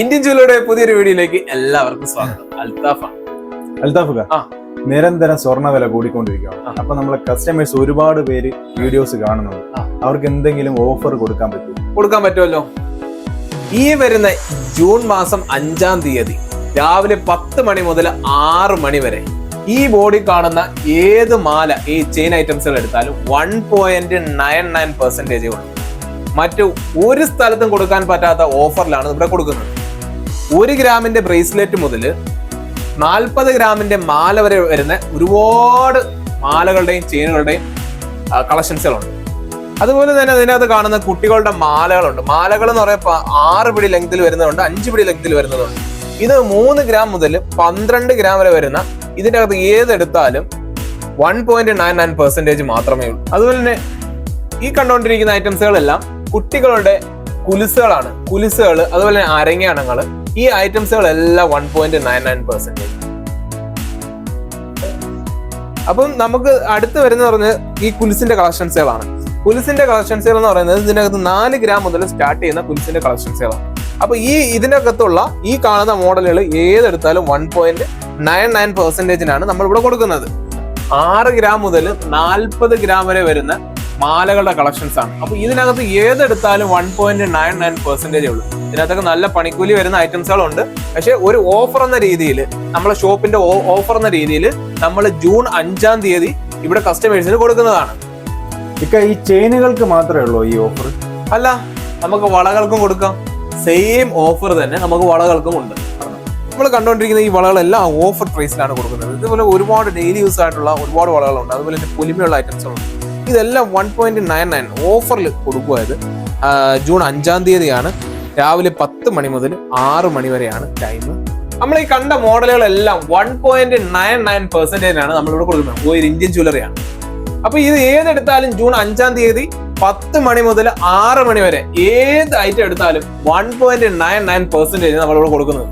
Indian ജ്വല്ലറിയുടെ പുതിയൊരു വീഡിയോയിലേക്ക് എല്ലാവർക്കും സ്വാഗതം. അൽതാഫ അൽതാഫ് ആ. നിരന്തരം സ്വർണ വില കൂടിക്കൊണ്ടിരിക്കുകയാണ്. അപ്പൊ നമ്മളെ കസ്റ്റമേഴ്സ് ഒരുപാട് പേര് വീഡിയോസ് കാണുന്നുണ്ട്. അവർക്ക് എന്തെങ്കിലും ഓഫർ കൊടുക്കാൻ പറ്റും കൊടുക്കാൻ പറ്റുമല്ലോ. ഈ വരുന്ന ജൂൺ മാസം അഞ്ചാം തീയതി രാവിലെ പത്ത് മണി മുതൽ ആറ് മണി വരെ ഈ ബോഡി കാണുന്ന ഏത് മാല ഈ ചെയിൻ ഐറ്റംസുകൾ എടുത്താലും one point nine nine percentage ഉള്ളൂ. മറ്റു ഒരു സ്ഥലത്തും കൊടുക്കാൻ പറ്റാത്ത ഓഫറിലാണ് ഇവിടെ കൊടുക്കുന്നത്. ഒരു ഗ്രാമിന്റെ ബ്രേസ്ലെറ്റ് മുതൽ നാൽപ്പത് ഗ്രാമിന്റെ മാല വരെ വരുന്ന ഒരുപാട് മാലകളുടെയും ചെയിനുകളുടെയും കളക്ഷൻസുകളുണ്ട്. അതുപോലെ തന്നെ അതിനകത്ത് കാണുന്ന കുട്ടികളുടെ മാലകളുണ്ട്. മാലകൾ എന്ന് പറയുമ്പോൾ ആറ് പിടി ലെങ്തിൽ വരുന്നതുണ്ട് അഞ്ച് പിടി ലെങ്തിൽ വരുന്നതുണ്ട്. ഇത് മൂന്ന് ഗ്രാം മുതൽ പന്ത്രണ്ട് ഗ്രാം വരെ വരുന്ന ഇതിന്റെ അകത്ത് ഏതെടുത്താലും one point nine nine percentage മാത്രമേ ഉള്ളൂ. അതുപോലെ തന്നെ ഈ കണ്ടുകൊണ്ടിരിക്കുന്ന ഐറ്റംസുകളെല്ലാം കുട്ടികളുടെ കുലിസുകളാണ്. കുലിസുകൾ അതുപോലെ തന്നെ അരങ്ങാണങ്ങൾ ഈ ഐറ്റംസുകളെല്ലാം one point nine nine percentage അപ്പം നമുക്ക് അടുത്ത് വരുന്ന പറഞ്ഞ് ഈ കുലിസിന്റെ കളക്ഷൻസുകളാണ് കുലിസിന്റെ കളക്ഷൻസുകൾ എന്ന് പറയുന്നത് ഇതിനകത്ത് നാല് ഗ്രാം മുതൽ സ്റ്റാർട്ട് ചെയ്യുന്ന കുലിസിന്റെ കളക്ഷൻസുകളാണ് അപ്പൊ ഈ ഇതിനകത്തുള്ള ഈ കാണുന്ന മോഡലുകൾ ഏതെടുത്താലും വൺ പോയിന്റ് നയൻ നയൻ പെർസെന്റേജിനാണ് നമ്മൾ ഇവിടെ കൊടുക്കുന്നത്. ആറ് ഗ്രാം മുതൽ നാൽപ്പത് ഗ്രാം വരെ വരുന്ന മാലകളുടെ കളക്ഷൻസ് ആണ്. അപ്പൊ ഇതിനകത്ത് ഏതെടുത്താലും one point nine nine percentage ഉള്ളൂ. ഇതിനകത്തൊക്കെ നല്ല പണിക്കൂലി വരുന്ന ഐറ്റംസുകളുണ്ട് പക്ഷെ ഒരു ഓഫർ എന്ന രീതിയിൽ നമ്മളെ ഷോപ്പിന്റെ ഓഫർ എന്ന രീതിയിൽ നമ്മൾ ജൂൺ അഞ്ചാം തീയതി ഇവിടെ കസ്റ്റമേഴ്സിന് കൊടുക്കുന്നതാണ്. ഇക്ക ഈ ചെയിനുകൾക്ക് മാത്രമേ ഉള്ളൂ ഈ ഓഫർ അല്ല നമുക്ക് വളകൾക്കും കൊടുക്കാം. സെയിം ഓഫർ തന്നെ നമുക്ക് വളകൾക്കും ഉണ്ട്. നമ്മൾ കണ്ടുകൊണ്ടിരിക്കുന്ന ഈ വളകളെല്ലാം ഓഫർ പ്രൈസിലാണ് കൊടുക്കുന്നത്. ഇതുപോലെ ഒരുപാട് ഡെയിലി യൂസ് ആയിട്ടുള്ള ഒരുപാട് വളകളുണ്ട്. അതുപോലെ തന്നെ പുലിമയുള്ള ഐറ്റംസുകളുണ്ട് ഇതെല്ലാം വൺ പോയിന്റ് നയൻ നയൻ ഓഫറിൽ കൊടുക്കുക ഇത് ജൂൺ അഞ്ചാം തീയതിയാണ്. രാവിലെ പത്ത് മണി മുതൽ ആറ് മണി വരെയാണ് ടൈം നമ്മൾ ഈ കണ്ട മോഡലുകളെല്ലാം വൺ പോയിന്റ് നയൻ നയൻ പെർസെന്റേജിനാണ് നമ്മളിവിടെ കൊടുക്കുന്നത്. ഒരു ഇന്ത്യൻ ജ്വല്ലറിയാണ് അപ്പൊ ഇത് ഏതെടുത്താലും ജൂൺ അഞ്ചാം തീയതി പത്ത് മണി മുതൽ ആറ് മണി വരെ ഏത് ഐറ്റം എടുത്താലും one point nine nine percentage നമ്മളിവിടെ കൊടുക്കുന്നത്.